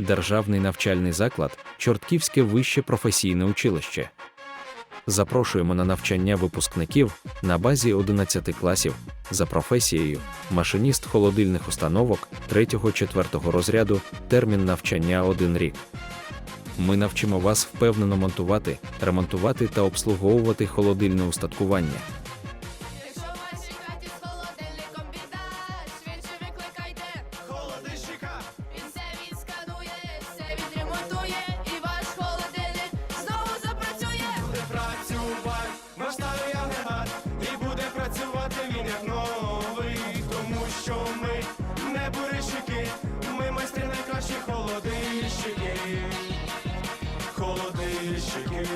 Державний навчальний заклад, Чортківське вище професійне училище. Запрошуємо на навчання випускників на базі 11 класів за професією машиніст холодильних установок 3-4 розряду, термін навчання 1 рік. Ми навчимо вас впевнено монтувати, ремонтувати та обслуговувати холодильне устаткування. Ми майстри найкращі холодильщики. Холодильщики.